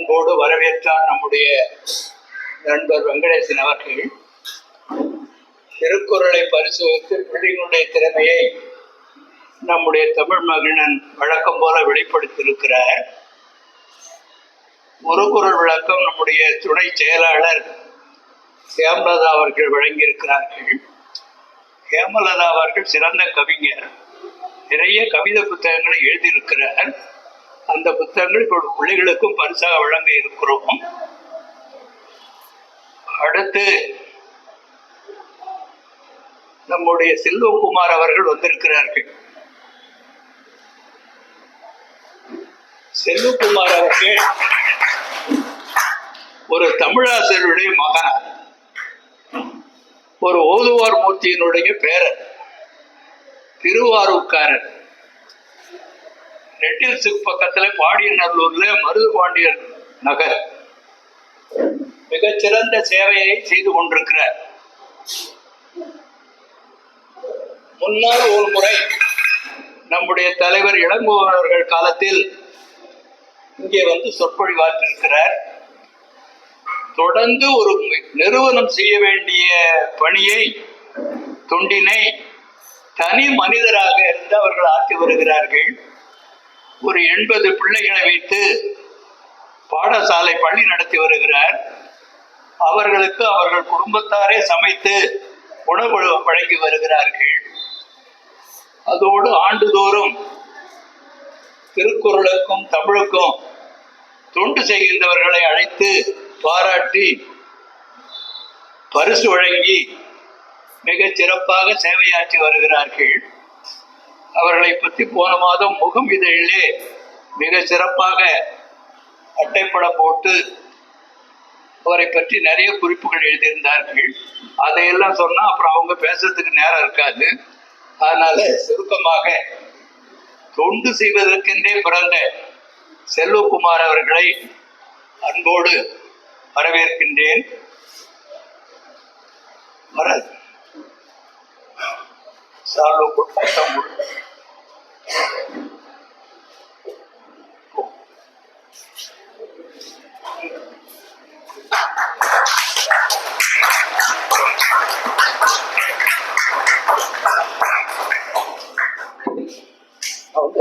அன்போடு வரவேற்றார் நம்முடைய நண்பர் வெங்கடேசன் அவர்கள். திருக்குறளை பரிசோதித்து பிள்ளைகளுடைய திறமையை நம்முடைய தமிழ் மகிழன் வழக்கம் போல வெளிப்படுத்தியிருக்கிறார். ஒரு குரல் விளக்கம் நம்முடைய துணை செயலாளர் ஹேமலதா அவர்கள் வழங்கியிருக்கிறார்கள். ஹேமலதா அவர்கள் சிறந்த கவிஞர். நிறைய கவிதை புத்தகங்களை எழுதியிருக்கிறார். அந்த புத்தகங்கள் இப்போ பிள்ளைகளுக்கும் பரிசாக வழங்க இருக்கிறோம். அடுத்து நம்முடைய செல்வகுமார் அவர்கள் வந்திருக்கிறார்கள். செல்வகுமார் அவர்கள் ஒரு தமிழாசிரியருடைய மகன். ஒரு ஓதுவார் மூர்த்தியினுடைய பேரர் திருவாரூக்காரர் நெட்டில்ஸுக்கு பக்கத்துல பாடியநல்லூர்ல மருதுபாண்டியர் நகர். மிகச்சிறந்த சேவையை செய்து கொண்டிருக்கிறார். முன்னால் ஒரு முறை நம்முடைய தலைவர் இளங்கோவர்கள் காலத்தில் இங்கே வந்து சொற்பொழிவாற்றிருக்கிறார் தொடர்ந்து ஒரு நிறுவனம் செய்ய வேண்டிய பணியை தொண்டினை தனி மனிதராக இருந்து அவர்கள் ஆற்றி வருகிறார்கள். ஒரு எண்பது பிள்ளைகளை வைத்து பாடசாலை பள்ளி நடத்தி வருகிறார். அவர்களுக்கு அவர்கள் குடும்பத்தாரே சமைத்து உணவு வழங்கி வருகிறார்கள். அதோடு ஆண்டுதோறும் திருக்குறளுக்கும் தமிழுக்கும் தொண்டு செய்கின்றவர்களை அழைத்து பாராட்டி பரிசு வழங்கி மிக சிறப்பாக சேவையாற்றி வருகிறார்கள். அவர்களை பற்றி போன மாதம் முகம் இதழிலே மிக சிறப்பாக அட்டைப்படம் போட்டு அவரை பற்றி நிறைய குறிப்புகள் எழுதியிருந்தார்கள். அதையெல்லாம் சொன்னா அப்புறம் அவங்க பேசுறதுக்கு நேரம் இருக்காது. அதனால சுருக்கமாக தொண்டு செய்வதற்கென்றே பிறந்த செல்வகுமார் அவர்களை அன்போடு வரவேற்கின்றேன். வர சால்வ போட்டு முத்தம் கொடு. அவங்க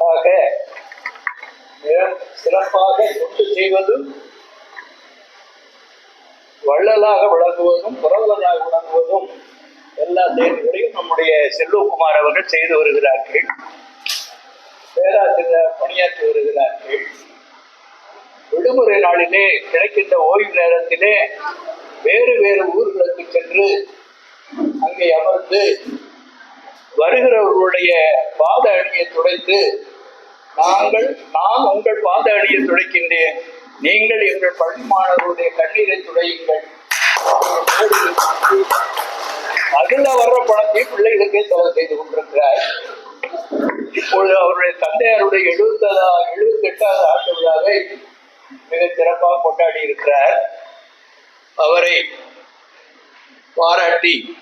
ஆக மிக சிறப்பாக தொண்டு செய்வதும் வள்ளலாக விளங்குவதும் புரவலராக விளங்குவதும் எல்லா செயல்களையும் நம்முடைய செல்வகுமார் அவர்கள் செய்து வருகிறார்கள். பேராசிரியர் பணியாற்றி வருகிறார்கள். விடுமுறை நாளிலே கிடைக்கின்ற ஓய்வு நேரத்திலே வேறு வேறு ஊர்களுக்கு சென்று அங்கே அமர்ந்து வருகிறவர்களுடைய பாத அணியை துடைத்து நாங்கள் நான் உங்கள் பாத அணியை துடைக்கின்றேன். நீங்கள் எங்கள் பள்ளி மாணவர்களுடைய கண்ணீரை துடையுங்கள். அதுல வர்ற பணத்தையும் பிள்ளைகளுக்கே செலவு செய்து கொண்டிருக்கிறார். இப்பொழுது அவருடைய தந்தையாருடைய எழுபத்தா எழுபத்தி எட்டாவது ஆண்டு விழாவை மிக சிறப்பாக கொண்டாடி இருக்கிறார். அவரை பாராட்டி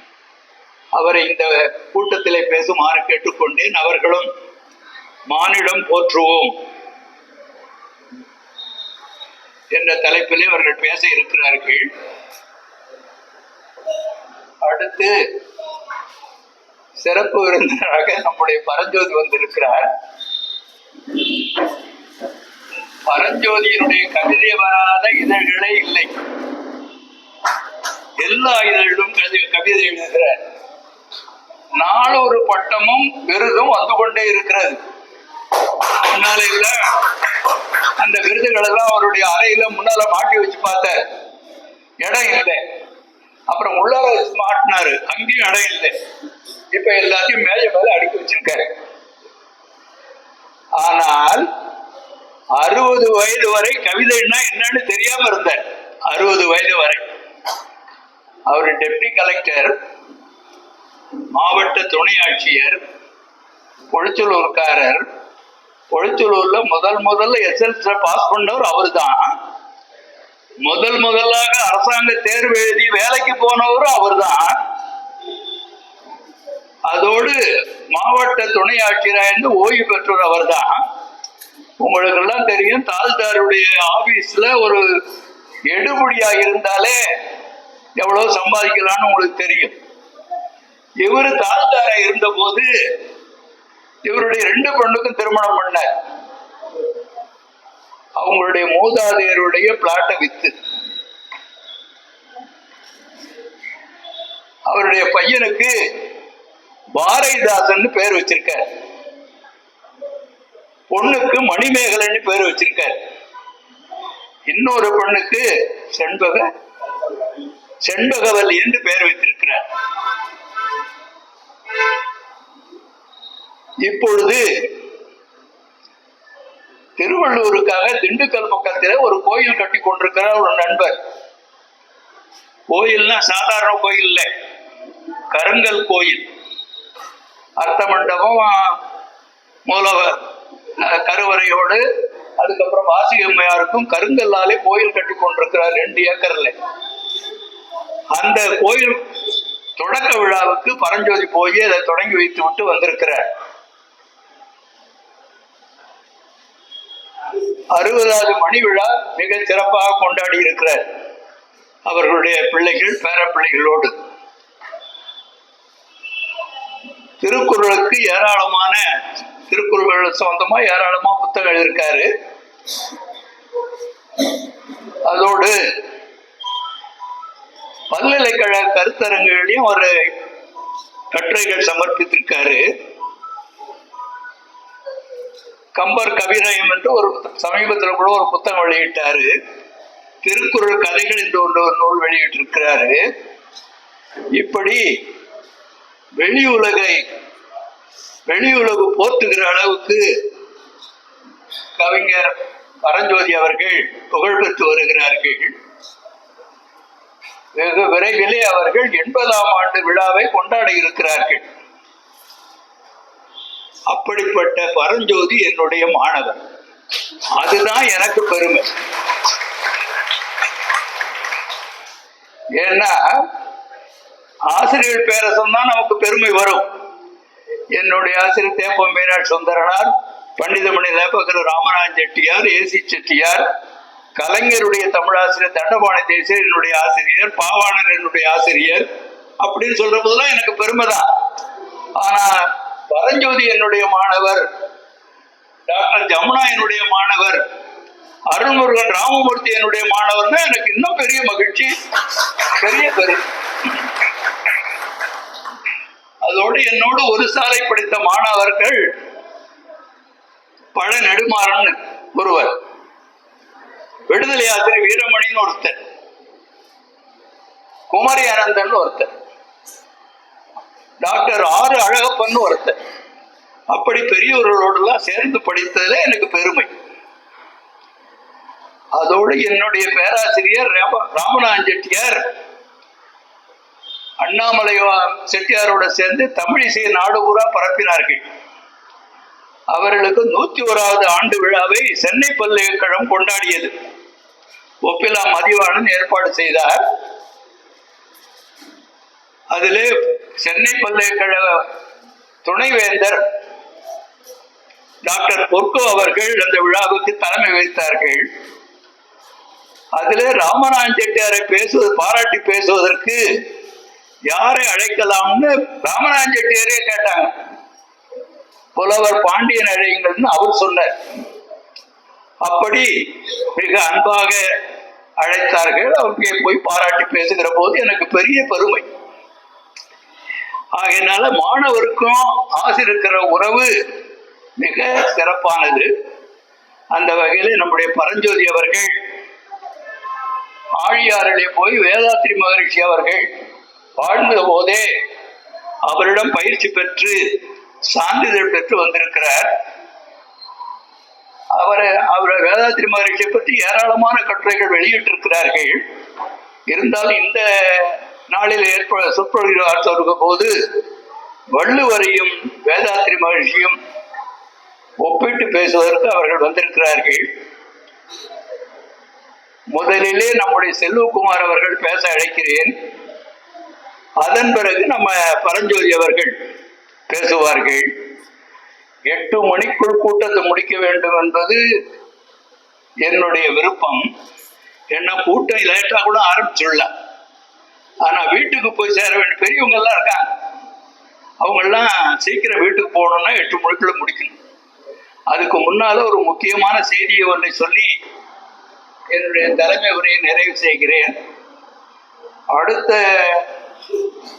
அவரை இந்த கூட்டத்திலே பேசுமாறு கேட்டுக்கொண்டேன். அவர்களும் மானிடம் போற்றுவோம் என்ற தலைப்பிலே அவர்கள் பேச இருக்கிறார்கள். அடுத்து சிறப்பு விருந்தினராக நம்முடைய பரஞ்சோதி வந்திருக்கிறார். பரஞ்சோதியினுடைய கவிதை வராத இதழ்களே இல்லை. எல்லா இதழிலும் கவி- கவிதை எழுதுகிறார் நாளொரு பட்டமும் விருதும் வந்து கொண்டே இருக்கிறது. முன்னால அந்த விருதுகள் எல்லாம் அவருடைய அறையில முன்னால மாட்டி வச்சு பார்த்த இடம் இல்லை. அப்புறம் உள்ளார மாட்டினாரு. அங்கேயும் இடம் இல்லை. இப்ப எல்லாத்தையும் மேஜ மேல அடுக்கி வச்சிருக்காரு. ஆனால் அறுபது வயது வரை கவிதைன்னா என்னன்னு தெரியாம இருந்தார். அறுபது வயது வரை. அவர் டெப்டி கலெக்டர் மாவட்ட துணை ஆட்சியர் பொழிச்சலூர்காரர் பொழிச்சலூர்ல முதல் முதல்ல எஸ்எல்சி பாஸ் பண்ணவர் அவர் தான் முதல் முதலாக அரசாங்க தேர்வு எழுதி வேலைக்கு போனவரும் அவர்தான். அதோடு மாவட்ட துணை ஆட்சியராயிருந்து ஓய்வு பெற்றவர் அவர்தான். உங்களுக்கு எல்லாம் தெரியும் தால்தாருடைய ஆபீஸ்ல ஒரு எடுபடியா இருந்தாலே எவ்வளவு சம்பாதிக்கலாம்னு உங்களுக்கு தெரியும். இவர் தால்தாரா இருந்தபோது இவருடைய ரெண்டு பெண்ணுக்கும் திருமணம் பண்ணார். அவங்களுடைய மூதாதையருடைய பிளாட்டை வித்து. அவருடைய பையனுக்கு பாரதிதாசன் பேர் வச்சிருக்கார். பொண்ணுக்கு மணிமேகலைன்னு பேர் வச்சிருக்கார். இன்னொரு பொண்ணுக்கு செண்பக செண்பகவல் என்று பெயர் வைத்திருக்கிறார் இப்பொழுது திருவள்ளூருக்காக திண்டுக்கல் பக்கத்துல ஒரு கோயில் கட்டி கொண்டிருக்கிறார் ஒரு நண்பர். கோயில்னா சாதாரண கோயில் இல்லை. கருங்கல் கோயில். அர்த்த மண்டபம் மூலவர் கருவறையோடு அதுக்கப்புறம் வாசிகம்மையாருக்கும் கருங்கல்லாலே கோயில் கட்டி கொண்டிருக்கிறார் ரெண்டு ஏக்கர்ல. அந்த கோயில் தொடக்க விழாவுக்கு பரஞ்சோதி போய் அதை தொடங்கி வைத்து விட்டு வந்திருக்கிறார். அறுபதாவது மணி விழா மிக சிறப்பாக கொண்டாடி இருக்கிறார். அவர்களுடைய பிள்ளைகள் பேர பிள்ளைகளோடு திருக்குறளுக்கு ஏராளமான திருக்குறள் சொந்தமா ஏராளமா புத்தகம் இருக்காரு. அதோடு பல்கலைக்கழக கருத்தரங்குகளையும் ஒரு கட்டுரைகள் சமர்ப்பித்திருக்காரு. கம்பர் கவிநயம் என்று ஒரு சமீபத்தில் கூட ஒரு புத்தகம் வெளியிட்டாரு. திருக்குறள் கதைகள் என்று ஒன்று ஒரு நூல் வெளியிட்டிருக்கிறாரு. இப்படி வெளி உலகை வெளி உலகு போற்றுகிற அளவுக்கு கவிஞர் பரஞ்சோதி அவர்கள் புகழ் பெற்று வருகிறார்கள். வெகு விரைவிலே அவர்கள் எண்பதாம் ஆண்டு விழாவை கொண்டாட இருக்கிறார்கள். அப்படிப்பட்ட பரஞ்சோதி என்னுடைய மாணவர். அதுதான் எனக்கு பெருமை. ஏன்னா ஆசிரியர் பேரை சொன்னா நமக்கு பெருமை வரும். என்னுடைய ஆசிரியர் தேப்பம் மீனாட்சி சுந்தரனார் பண்டிதமணி லேபகர் ராமநாதன் செட்டியார் ஏசி செட்டியார் கலைஞருடைய தமிழாசிரியர் தண்டபாணி தேசியர் என்னுடைய ஆசிரியர் பாவாணர் என்னுடைய ஆசிரியர் அப்படின்னு சொல்ற போதெல்லாம் எனக்கு பெருமை தான் ஆனா பரஞ்சோதி என்னுடைய மாணவர். டாக்டர் ஜமுனா என்னுடைய மாணவர். அருள்முருகன் ராமமூர்த்தி என்னுடைய மாணவர்னா எனக்கு இன்னும் பெரிய மகிழ்ச்சி. பெரிய பெரிய அதோடு என்னோடு ஒரு சாலை படித்த மாணவர்கள் பழ நெடுமாறன் ஒருவர். விடுதலை யாத்திரை வீரமணின்னு ஒருத்தர். குமரி அனந்தன் ஒருத்தர். டாக்டர் ஆறு அழகப்பன் ஒருத்தர். அப்படி பெரியவர்களோடலாம் சேர்ந்து படித்ததுல எனக்கு பெருமை. அதோடு என்னுடைய பேராசிரியர் ராமநாதன் செட்டியார் அண்ணாமலை செட்டியாரோட சேர்ந்து தமிழிசை நாடு பூரா பரப்பினார்கள். அவர்களுக்கு நூத்தி ஓராவது ஆண்டு விழாவை சென்னை பல்கலைக்கழகம் கொண்டாடியது. ஒப்பிலா மதிவாணன் ஏற்பாடு செய்தார். அதிலே சென்னை பல்கலைக்கழக துணைவேந்தர் டாக்டர் பொற்கோ அவர்கள் அந்த விழாவுக்கு தலைமை வைத்தார்கள் அதில் ராமநாயன் செட்டியாரை பேசுவது பாராட்டி பேசுவதற்கு யாரை அழைக்கலாம்னு ராமநாயன் செட்டியாரே கேட்டாங்க. புலவர் பாண்டியன் அழைங்கள்னு அவர் சொன்னார். அப்படி மிக அன்பாக அழைத்தார்கள். அவங்க போய் பாராட்டி பேசுகிற போது எனக்கு பெரிய பெருமை. ஆகையினால மாணவருக்கும் ஆசிரியருக்கிற உறவு மிக சிறப்பானது. அந்த வகையில் நம்முடைய பரஞ்சோதி அவர்கள் ஆழியாரிலே போய் வேதாத்திரி மகரிஷி அவர்கள் வாழ்ந்த போதே அவரிடம் பயிற்சி பெற்று சான்றிதழ் பெற்று வந்திருக்கிறார். அவரை அவரை வேதாத்திரி மகரிஷியை பற்றி ஏராளமான கட்டுரைகள் வெளியிட்டிருக்கிறார்கள். இருந்தாலும் இந்த நாளில் ஏற்ப சொற்பொழிவு ஆற்றோருக்க போது வள்ளுவரையும் வேதாத்திரி மகிழ்ச்சியும் ஒப்பிட்டு பேசுவதற்கு அவர்கள் வந்திருக்கிறார்கள். முதலிலே நம்முடைய செல்வகுமார் அவர்கள் பேச அழைக்கிறேன். அதன் பிறகு நம்ம பரஞ்சோதி அவர்கள் பேசுவார்கள். எட்டு மணிக்குள் கூட்டத்தை முடிக்க வேண்டும் என்பது என்னுடைய விருப்பம். என்ன கூட்டம் லேட்டாக கூட ஆரம்பிச்சுள்ள ஆனா வீட்டுக்கு போய் சேர வேண்டிய பெரியவங்க எல்லாம் இருக்காங்க. அவங்க எல்லாம் சீக்கிரம் வீட்டுக்கு போகணும்னா எட்டு மணிக்குள்ள முடிக்கணும். அதுக்கு முன்னால ஒரு முக்கியமான செய்தியை ஒன்றை சொல்லி என்னுடைய தலைமை உரையை நிறைவு செய்கிறேன். அடுத்த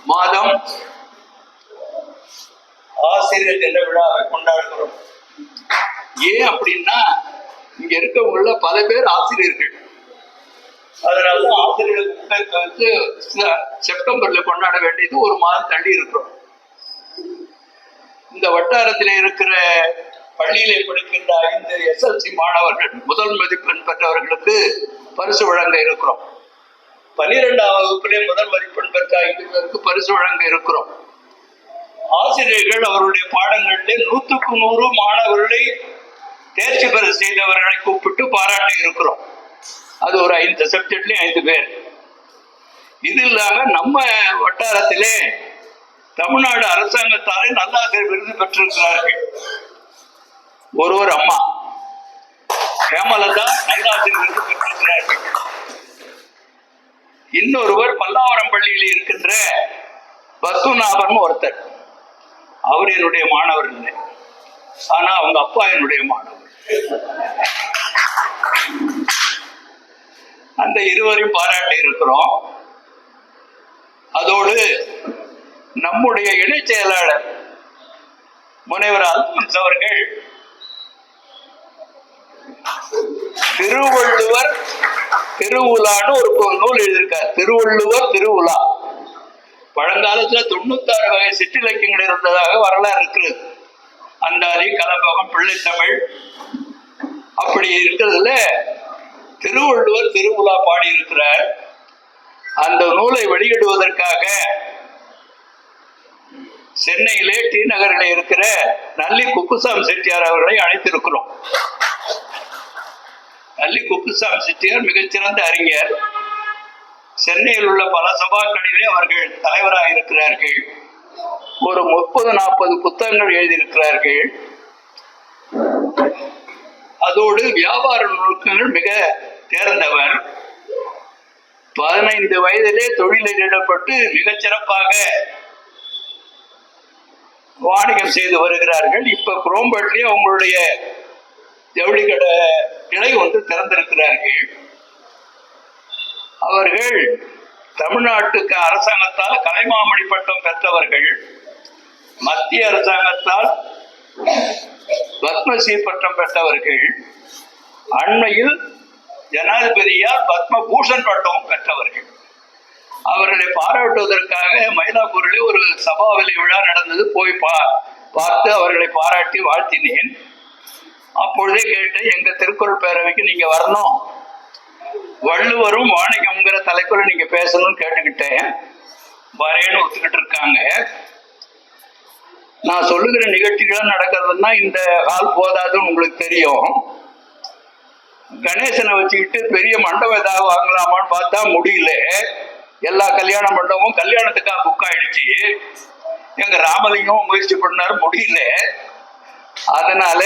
மாதம் ஆசிரியர் தின விழாவை கொண்டாடுகிறோம். ஏன் அப்படின்னா இங்க இருக்கவங்கள பல பேர் ஆசிரியர்கள். அதனால ஆசிரியர்களுக்கு முன்னேற்ற வந்து செப்டம்பர்ல கொண்டாட வேண்டியது ஒரு மாதம் தள்ளி இருக்கிறோம். இந்த வட்டாரத்தில் இருக்கிற பள்ளியிலே படிக்கின்ற ஐந்து எஸ்எல்சி மாணவர்கள் முதல் மதிப்பெண் பெற்றவர்களுக்கு பரிசு வழங்க இருக்கிறோம். பன்னிரெண்டாம் வகுப்பிலே முதல் மதிப்பெண் பெற்ற ஐந்து பேருக்கு பரிசு வழங்க இருக்கிறோம். ஆசிரியர்கள் அவருடைய பாடங்களிலே நூற்றுக்கு நூறு மாணவர்களை தேர்ச்சி பெற செய்தவர்களை கூப்பிட்டு பாராட்ட இருக்கிறோம். அது ஒரு ஐந்து சப்ஜெக்ட்லயும் ஐந்து பேர். இது இல்லாம நம்ம வட்டாரத்திலே தமிழ்நாடு அரசாங்கத்தாலே நல்லாசிரியர் விருது பெற்றிருக்கிறார்கள். ஒருவர் அம்மா ஹேமலதா நல்லாசிரியர் விருது பெற்றிருக்கிறார்கள். இன்னொருவர் பல்லாவரம் பள்ளியில் இருக்கின்ற பத்துநாபன் ஒருத்தர். அவர் என்னுடைய மாணவர் இல்லை. ஆனா அவங்க அப்பா என்னுடைய மாணவர். அந்த இருவரையும் பாராட்டி இருக்கிறோம். அதோடு நம்முடைய இணைச் செயலாளர் முனைவர் அல்பன்ஸ் அவர்கள் திருவள்ளுவர் திருவுலான்னு ஒரு நூல் எழுதியிருக்கார். திருவள்ளுவர் திருவுலா பழங்காலத்துல தொண்ணூத்தாறு வகை சிற்றிலக்கியங்கள் இருந்ததாக வரலாறு இருக்கிறது அந்தாதி கலபகம் பிள்ளைத்தமிழ் அப்படி இருக்கிறதுல திருவள்ளுவர் திருவுலா பாடியிருக்கிறார் அந்த நூலை வெளியிடுவதற்காக சென்னையிலே டி நகரில் இருக்கிற நல்லி குப்புசாமி செட்டியார் அவர்களை அழைத்திருக்கிறோம். நல்லி குப்புசாமி செட்டியார் மிகச்சிறந்த அறிஞர். சென்னையில் உள்ள பல சபாக்களிலே அவர்கள் தலைவராக இருக்கிறார்கள் ஒரு முப்பது நாற்பது புத்தகங்கள் எழுதியிருக்கிறார்கள். அதோடு வியாபார நுணுக்கங்கள் மிக தேர்ந்தவர். பதினைந்து வயதிலே தொழிலில் ஈடுபட்டு மிகச் சிறப்பாக வாணிகம் செய்து வருகிறார்கள். இப்ப குரோம்பேட்லயே அவங்களுடைய ஜவுளி கடை கிளை வந்து திறந்திருக்கிறார்கள். அவர்கள் தமிழ்நாட்டுக்கு அரசாங்கத்தால் கலைமாமணி பட்டம் பெற்றவர்கள். மத்திய அரசாங்கத்தால் பத்மஸ்ரீ பட்டம் பெற்றவர்கள். அண்மையில் ஜனாதிபதியார் பத்மபூஷன் பட்டம் பெற்றவர்கள். அவர்களை பாராட்டுவதற்காக மயிலாப்பூரிலே ஒரு சபாவலி விழா நடந்தது. போய் பா பார்த்து அவர்களை பாராட்டி வாழ்த்தினேன். அப்பொழுதே கேட்டேன் எங்க திருக்குறள் பேரவைக்கு நீங்க வரணும். வள்ளுவரும் வாணிகம்ங்கிற தலைப்புல நீங்க பேசணும்னு கேட்டுக்கிட்டேன். வரேன்னு ஒத்துக்கிட்டு இருக்காங்க. நான் சொல்லுகிற நிகழ்ச்சிகள் நடக்கிறதுன்னா இந்த ஹால் போதாதுன்னு உங்களுக்கு தெரியும். கணேசனை வச்சுக்கிட்டு பெரிய மண்டபம் ஏதாவது வாங்கலாமான்னு பார்த்தா முடியல. எல்லா கல்யாண மண்டபமும் கல்யாணத்துக்காக புக் ஆயிடுச்சு. எங்க ராமலிங்கம் முயற்சி பண்ணாரு முடியல. அதனால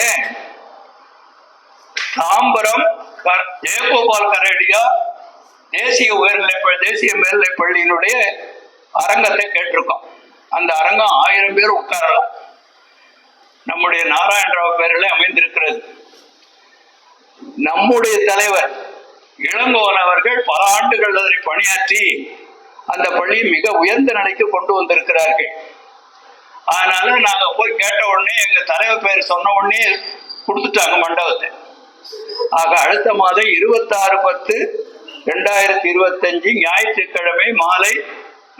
தாம்பரம் க- ஜெயகோபால் கரடியா தேசிய உயர்நிலை தேசிய மேல்நிலை பள்ளியினுடைய அரங்கத்தை கேட்டிருக்கோம். அந்த அரங்கம் ஆயிரம் பேர் உட்காரலாம். நம்முடைய நாராயணராவ் பேரில் அமைந்திருக்கிறது. நம்முடைய தலைவர் இளங்கோவன் அவர்கள் பல ஆண்டுகள் அதனை பணியாற்றி அந்த பள்ளியை மிக உயர்ந்த நிலைக்கு கொண்டு வந்திருக்கிறார்கள். அதனால நாங்க போய் கேட்ட உடனே எங்க தலைவர் பேர் சொன்ன உடனே கொடுத்துட்டாங்க மண்டபத்தை. ஆக அடுத்த மாதம் இருபத்தாறு பத்து ரெண்டாயிரத்தி இருபத்தஞ்சு ஞாயிற்றுக்கிழமை மாலை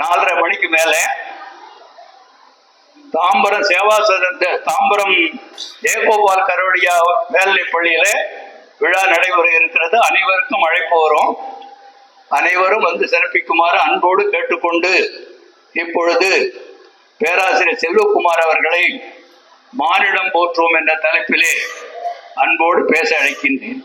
நாலரை மணிக்கு மேல தாம்பரம் சேவாசத தாம்பரம் ஜெயகோபால் கரோடியா மேல்நிலை பள்ளியில விழா நடைபெற இருக்கிறது. அனைவருக்கும் அழைப்பு வரும் அனைவரும் வந்து சிறப்பிக்குமாறு அன்போடு கேட்டுக்கொண்டு இப்பொழுது பேராசிரியர் செல்வகுமார் அவர்களை மானிடம் போற்றுவோம் என்ற தலைப்பிலே அன்போடு பேச அழைக்கின்றேன்.